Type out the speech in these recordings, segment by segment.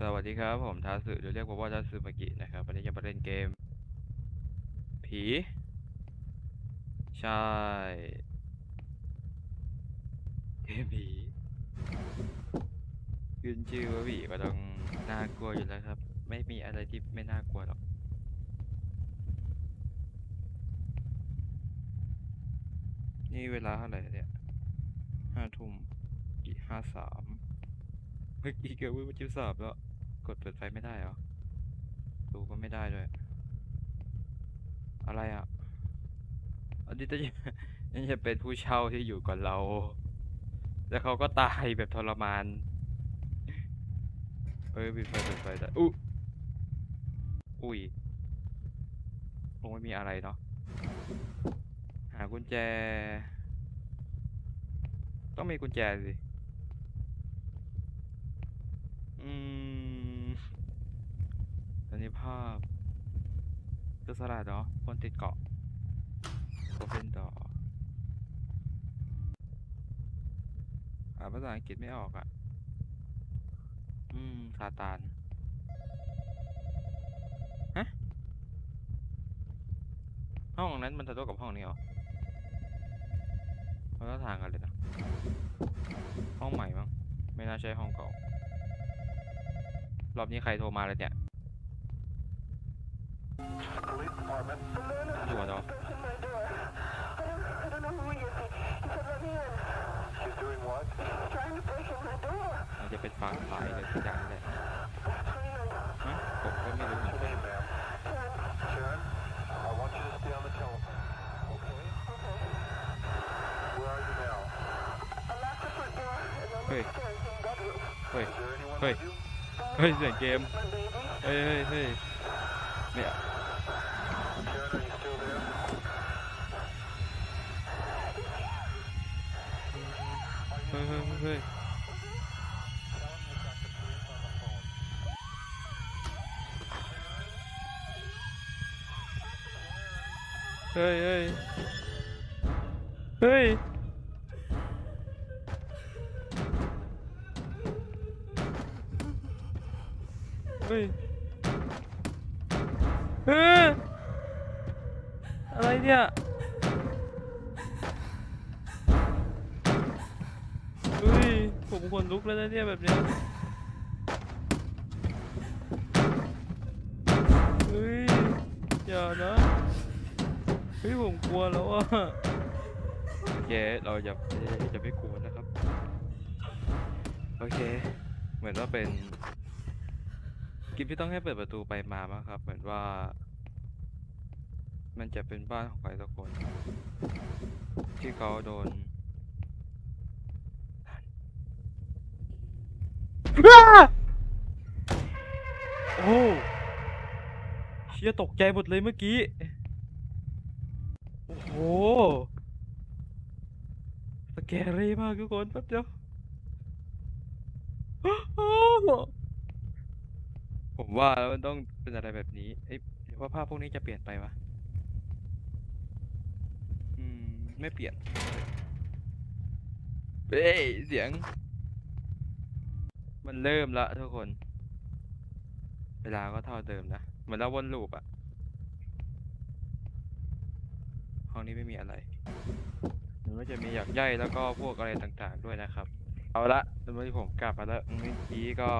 สวัสดีครับ ผมทาสึหรือเรียกว่าว่าทาสึมากินะครับ วันนี้จะมาเล่นเกม ผี ใช่ เกมผีขึ้นชื่อว่าผีก็ต้องน่ากลัวอยู่แล้วครับ ไม่มีอะไรที่ไม่น่ากลัวหรอกนี่เวลาเท่าไหร่เนี่ยห้าทุ่มอีห้าสามเมื่อกี้เกือบว่าจิ้วสามแล้ว กดเปิดไฟไม่ได้เหรอ ดูก็ไม่ได้ด้วย อะไรอะอันนี้จะนี่จะเป็นผู้เช่าที่อยู่กับเรา แล้วเขาก็ตายแบบทรมาน เอ้ยปิดไฟปิดไฟได้อุ๊อุ้ยคงไม่มีอะไรเนาะ หากุญแจ ต้องมีกุญแจสิ อืม ภาพจะสลัดเนาะคนติดเกาะโคเฟนต่ออ่านภาษาอังกฤษไม่ออกอะ อืมซาตาน ฮะ ห้องนั้นมันทะลุกับห้องนี้เหรอมันก็ทางกันเลยนะ ห้องใหม่มั้ง ไม่น่าใช่ห้องเก่า รอบนี้ใครโทรมาเลยเนี่ย อยู่เหรอ She's doing what? มันจะเป็นฝั่งซ้ายเลยทุกอย่างนี่แหละฮะผมก็ไม่รู้เหมือนกัน Name, ma'am. Sharon, I want you to stay on the telephone. Okay? Where are you now? เฮ้ย เฮ้ย Is there anyone Hey. with you? เฮ้ยเสียงเกม เฮ้ยเฮ้ยเฮ้ยเนี่ย เฮ้ยเฮ้ยเฮ้ยเฮ้ยเฮ้ยเฮ้ยอะไรเนี่ย ผมขนลุกแล้วนะเนี่ยแบบเนี้ยเฮ้ยอย่านะเฮ้ยผมกลัวแล้วอะโอเคเราจะจะไม่กลัวนะครับ โอเค เหมือนว่าเป็นกิฟที่ต้องให้เปิดประตูไปมามั้งครับ เหมือนว่า มันจะเป็นบ้านของใครสักคน ที่เขาโดนอ้า โอ้เชี่ยตกใจหมดเลยเมื่อกี้ โอ้โห สแกรี่มากทุกคนแป๊บเดียว ผมว่าแล้วมันต้องเป็นอะไรแบบนี้เอ้ยหรือว่าภาพพวกนี้จะเปลี่ยนไปวะ อืม ไม่เปลี่ยน เฮ้ย เสียง มันเริ่มละทุกคน เวลาก็เท่าเดิมนะ เหมือนเราวนลูปอะห้องนี้ไม่มีอะไรหรือว่าจะมีหยักใยแล้วก็พวกอะไรต่างๆด้วยนะครับ เอาละตอนนี้ผมกลับมาแล้วเมื่อกี้ก็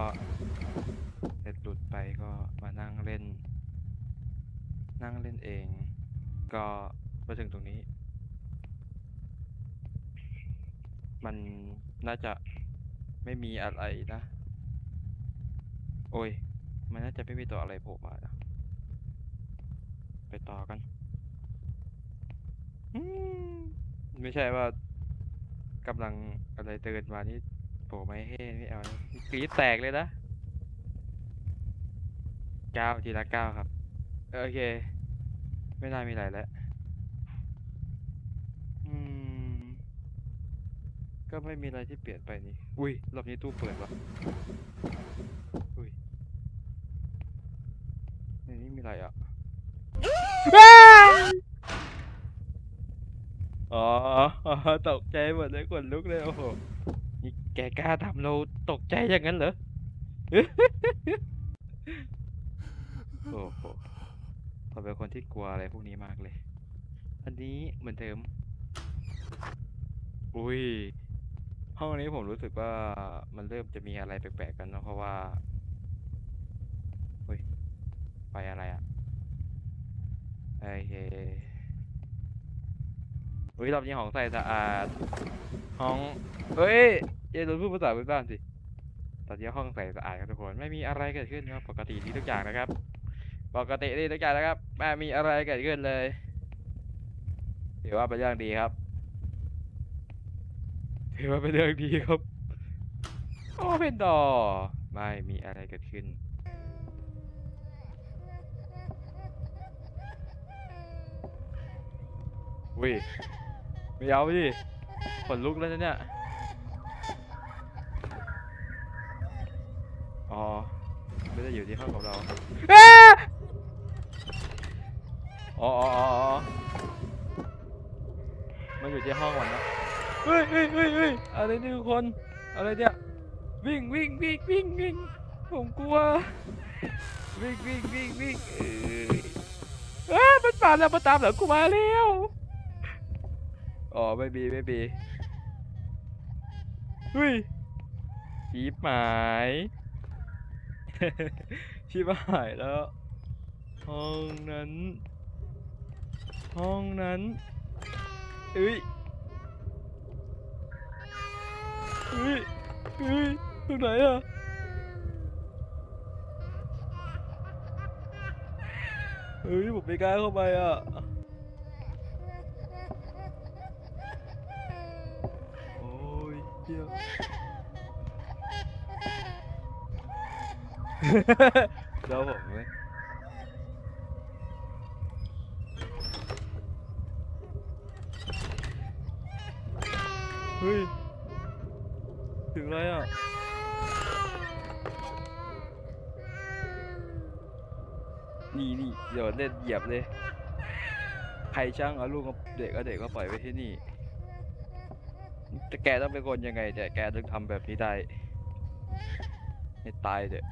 เน็ตหลุดไปก็มานั่งเล่น นั่งเล่นเอง ก็มาถึงตรงนี้ มันน่าจะไม่มีอะไรนะ โอ้ย มันน่าจะไม่มีตัวอะไรโผล่มานะไปต่อกันไม่ใช่ว่ากำลังอะไรเดินมานี่โผล่ไม่เฮ้ไม่เอานะกรีดแตกเลยนะเก้าทีละเก้าครับ โอเค ไม่น่ามีอะไรแล้ว อืม ก็ไม่มีอะไรที่เปลี่ยนไปนี่ อุ้ยรอบนี้ตู้เปิดวะอุ้ยในนี้มีอะไรอะ อ๋อตกใจหมดเลยขนลุกเลยโอ้โห นี่แกกล้าทำเราตกใจอย่างนั้นเหรอ โอ้โหผมเป็นคนที่กลัวอะไรพวกนี้มากเลย อันนี้เหมือนเดิม อุ้ย ห้องนี้ผมรู้สึกว่ามันเริ่มจะมีอะไรแปลกๆกันเนอะเพราะว่าเฮ้ยไฟอะไรอะโอเคอุ้ยรอบนี้ห้องใส่สะอาดห้องเฮ้ยอย่าโดนพูดภาษาพื้นบ้านสิตอนนี้ห้องใส่สะอาดครับทุกคนไม่มีอะไรเกิดขึ้นครับปกติดีทุกอย่างนะครับ ปกติดีทุกอย่างนะครับไม่มีอะไรเกิดขึ้นเลยถือว่าเป็นเรื่องดีครับ ถือว่าเป็นเรื่องดีครับ โอเพนดอไม่มีอะไรเกิดขึ้นอุ้ยไม่เอาดิขนลุกแล้วนะเนี่ย อ๋อ ไม่ได้อยู่ที่ห้องของเราอ้าอ๋ออ๋ออ๋ออ๋อมันอยู่ที่ห้องมันนะ เฮ้ยเฮ้ยเฮ้ยเฮ้ยอะไรเนี่ยทุกคน อะไรเนี่ย วิ่งวิ่งวิ่งวิ่งวิ่งผมกลัว วิ่งวิ่งวิ่งวิ่งเอยอ้ามันมาแล้วมาตามหลังกูมาแล้วอ๋อไม่มีไม่มีเฮ้ยชีบหายชิบหายแล้ว ห้องนั้น ห้องนั้นเอ้ย เอ้ยเอ้ยตรงไหนอะเฮ้ยผ ถึงอะไรอะ นี่นี่เดี๋ยวเล่นเหยียบเลย ใครช่างเอาลูกเอาเด็กเอาเด็กก็ปล่อยไว้ที่นี่ แต่แกต้องเป็นคนยังไงแต่แกถึงทำแบบนี้ได้ให้ตายเถอะ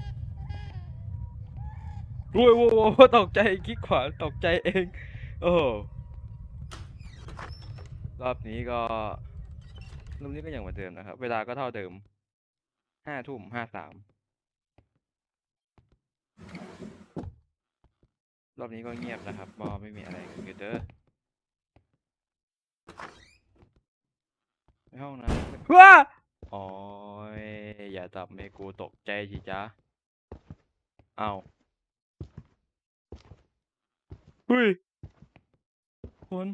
โว้ยโว้ยโว้ยตกใจคลิกขวาตกใจเอง โอ้รอบนี้ก็ รอบนี้ก็อย่างเหมือนเดิมนะครับ เวลาก็เท่าเดิม ห้าทุ่มห้าสาม รอบนี้ก็เงียบนะครับบอไม่มีอะไรเกิดขึ้นเด้อในห้องน้ำว้าโอ้ยอย่าทำให้กูตกใจสิจ๊ะเอาเฮ้ยทุกคน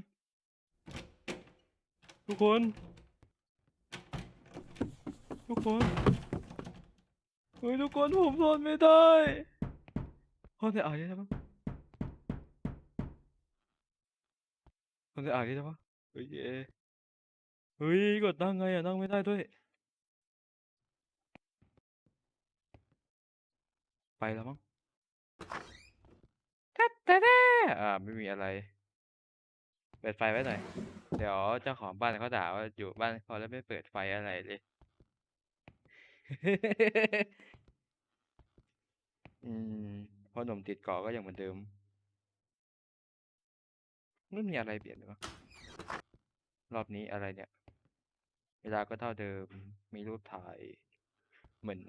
ทุกคน ทุกคนเฮ้ยทุกคนผมทนไม่ได้คนจะอ่านได้ปะคนจะอ่านได้ปะเฮ้ยเอ๊ะเฮ้ยกดนั่งไงอะนั่งไม่ได้ด้วย ไปแล้วมั้งทัดแต่อ่าไม่มีอะไรเปิดไฟไว้หน่อย เดี๋ยวเจ้าของบ้านเขาด่าว่าอยู่บ้านเขาแล้วไม่เปิดไฟอะไรเลย อืมพอหนุ่มติดเกาะก็ยังเหมือนเดิม ไม่มีอะไรเปลี่ยนเลยวะรอบนี้อะไรเนี่ย เวลาก็เท่าเดิม มีรูปถ่าย เหมือน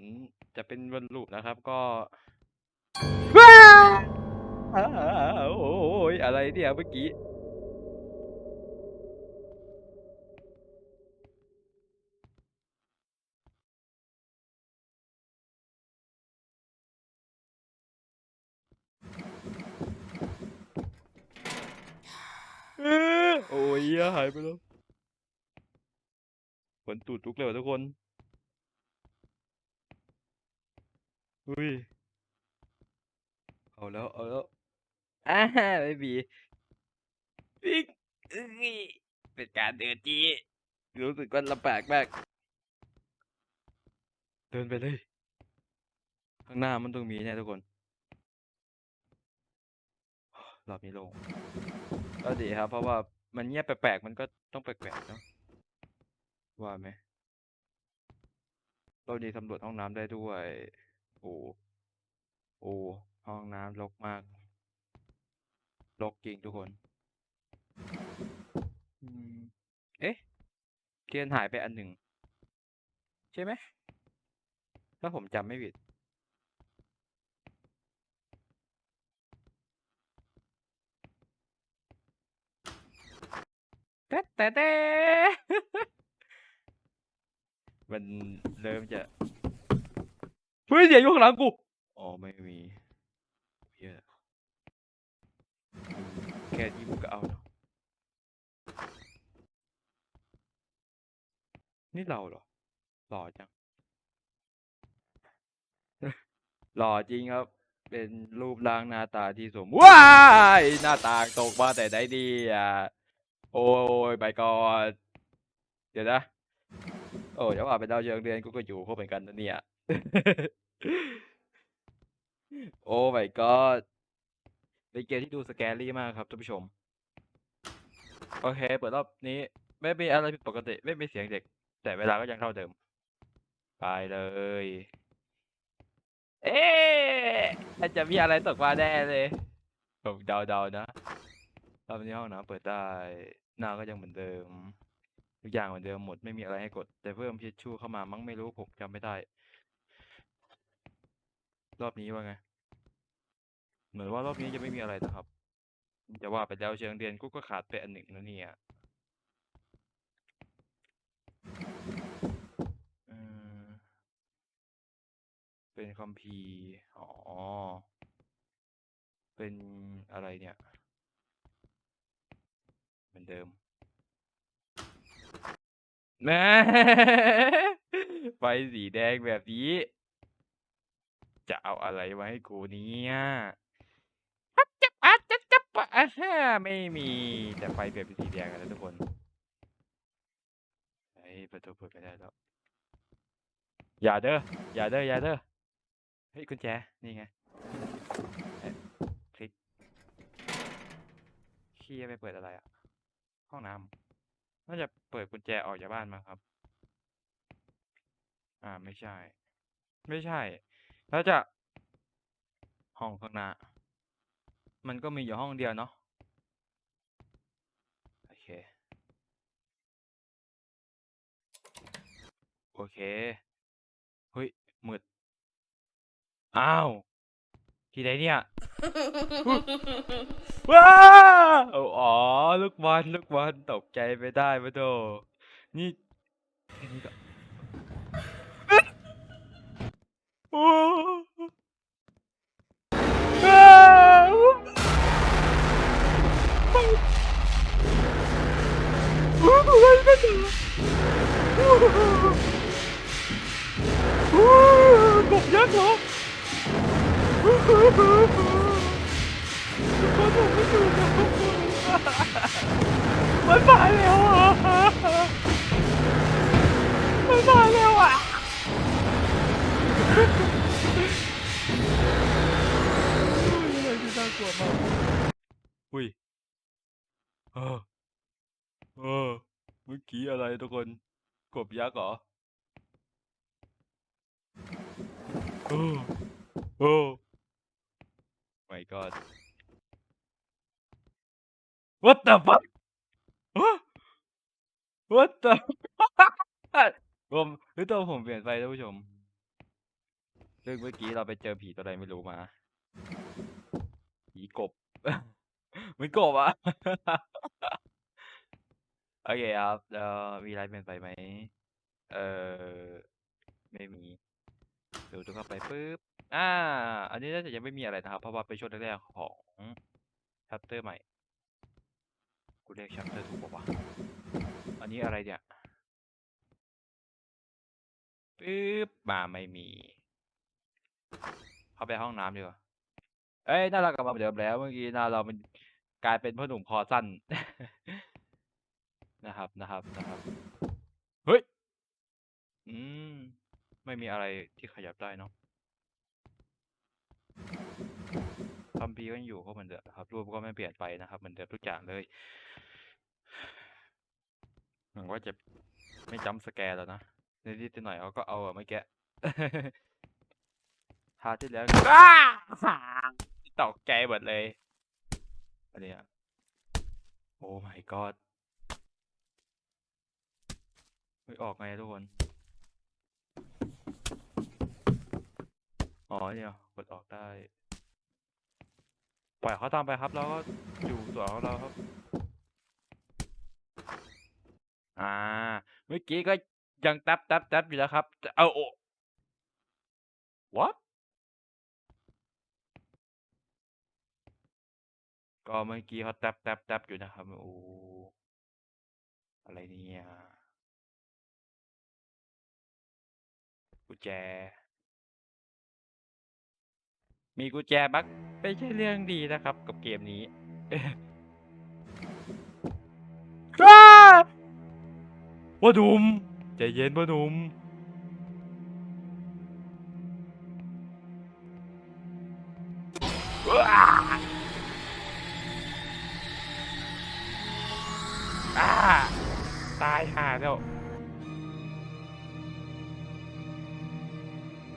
จะเป็นวนลูปนะครับ ก็ว้าวอ้าวโอ้ยอะไรเนี่ยเมื่อกี้ โอ้ยเหี้ยหายไปแล้วฝนตูดทุกเลยว่ะทุกคนอุ้ยเอาแล้วเอาแล้วอ่าไม่มีปิ๊กเอ้ยเป็นการเดินจีรู้สึกว่าลำบากมากเดินไปเลย ข้างหน้ามันต้องมีแน่ทุกคนรอบนี้โลง ก็ดีครับ เพราะว่ามันเงียบแปลกๆมันก็ต้องแปลกๆเนาะว่าไหมเรอบนี้สำรวจห้องน้ำได้ด้วย โอ้โอ้ห้องน้ำรกมากรกจริงทุกคนเอ๊ะเทียนหายไปอันหนึ่ง ใช่ไหมถ้าผมจำไม่ผิด แต่แต่แต่มันเริ่มจะ เฮ้ยเสียงอยู่ข้างหลังกู อ๋อไม่มีเหี้ยแค่นี้มึงก็เอาเนาะนี่เราเหรอ หล่อจัง หล่อจริงครับ เป็นรูปร่างหน้าตาที่สมว้ายหน้าต่างตกมาแต่ไหนดีอะ โอ้ยไปก่อน เดี๋ยวนะ โอ้ยเดี๋ยวว่าไปดาวเชิงเดือนกูก็อยู่เขาเหมือนกันนะเนี่ย โอ้ my god เป็นเกมที่ดูสแกรี่มากครับท่านผู้ชม โอเค เปิดรอบนี้ ไม่มีอะไรผิดปกติ ไม่มีเสียงเด็ก แต่เวลาก็ยังเท่าเดิม ไปเลย เอ๊ะอาจจะมีอะไรตกมาแน่เลยผมเดาๆนะรอบนี้ห้องน้ำเปิดได้ หน้าก็ยังเหมือนเดิม ทุกอย่างเหมือนเดิมหมดไม่มีอะไรให้กด แต่เพิ่มทิชชู่เข้ามามั้งไม่รู้ผมจำไม่ได้ รอบนี้ว่าไง เหมือนว่ารอบนี้จะไม่มีอะไรนะครับ จะว่าไปแล้วเชิงเรียนกูก็ขาดไปอันหนึ่งนะเนี่ยเออเป็นคัมภีร์อ๋อ เป็นอะไรเนี่ย เหมือนเดิมแม่ไฟสีแดงแบบนี้ จะเอาอะไรมาให้กูเนี่ยอัจจับอัจจับจับอะไม่มีแต่ไฟเปลี่ยนเป็นสีแดงกันแล้วทุกคนไอ้ประตูเปิดไม่ได้แล้วอย่าเด้ออย่าเด้ออย่าเด้อเฮ้ยกุญแจนี่ไงคลิกขี้ยไปเปิดอะไรอะ ห้องน้ำน่าจะเปิดกุญแจออกจากบ้านมาครับ อ่าไม่ใช่ ไม่ใช่ แล้วจะห้องข้างหน้า มันก็มีอยู่ห้องเดียวเนาะโอเค โอเคเฮ้ยมืดอ้าวที่ไหนเนี่ย ว้าอ๋อ ลูกบอลลูกบอลตกใจไปได้ปะโดนี่แค่นี้ก็โอ้โอ้อะไรกันเนี่ยโอ้โอ้กบยักษ์เหรอ ผมไม่อยู่กับทุกคนมันมาแล้วอะมันมาแล้วอะอุ้ยอะไรที่น่ากลัวมากอุ้ยเออเออเมื่อกี้อะไรทุกคน กบยักษ์เหรอโอ้โอ้ my god what the fuck what the fuck ผมหรือตัวผมเปลี่ยนไปท่านผู้ชม ซึ่งเมื่อกี้เราไปเจอผีตัวอะไรไม่รู้มา ผีกบ เหมือนกบอะโอเคครับแล้วมีอะไรเปลี่ยนไปไหม เอ่อ ไม่มีเดูตัวจะเข้าไปปุ๊บ อ่า อันนี้น่าจะยังไม่มีอะไรนะครับ เพราะว่าเป็นช่วงแรกๆของชัปเตอร์ใหม่ กูเรียกชัปเตอร์ถูกปะวะอันนี้อะไรเนี่ยปึ๊บมาไม่มี เข้าไปห้องน้ำดีกว่า เอ้ยน้าเรากลับมาเหมือนเดิมแล้วเมื่อกี้น้าเรามันกลายเป็นพ่อหนุ่มคอสั้น นะครับนะครับนะครับ เฮ้ย อืม ไม่มีอะไรที่ขยับได้เนาะคัมภีร์ก็ยังอยู่ก็เหมือนเดิมครับ รูปก็ไม่เปลี่ยนไปนะครับเหมือนเดิมทุกอย่างเลย หวังว่าจะไม่จำสแกร์แล้วนะนิดๆหน่อยเขาก็เอาอะเมื่อกี้ทาที่แล้วอ้าตกใจหมดเลยอันเนี้โอ้ my god ไม่ออกไงทุกคน อ๋อเนี่ยกดออกได้ ปล่อยเขาทำไปครับ แล้วก็อยู่ส่วของเราครับ อ่าเมื่อกี้ก็ยังแท็บแท็บแท็บอยู่แล้วครับ เอาโอ้ what ก็เมื่อกี้เขาแท็บแท็บแท็บอยู่นะครับโอ้อะไรเนี่ยกุญแจ มีกุญแจบักไม่ใช่เรื่องดีนะครับ กับเกมนี้ พ่าหนุ่มใจเย็นพ่าหนุ่มตายห่าเล้ว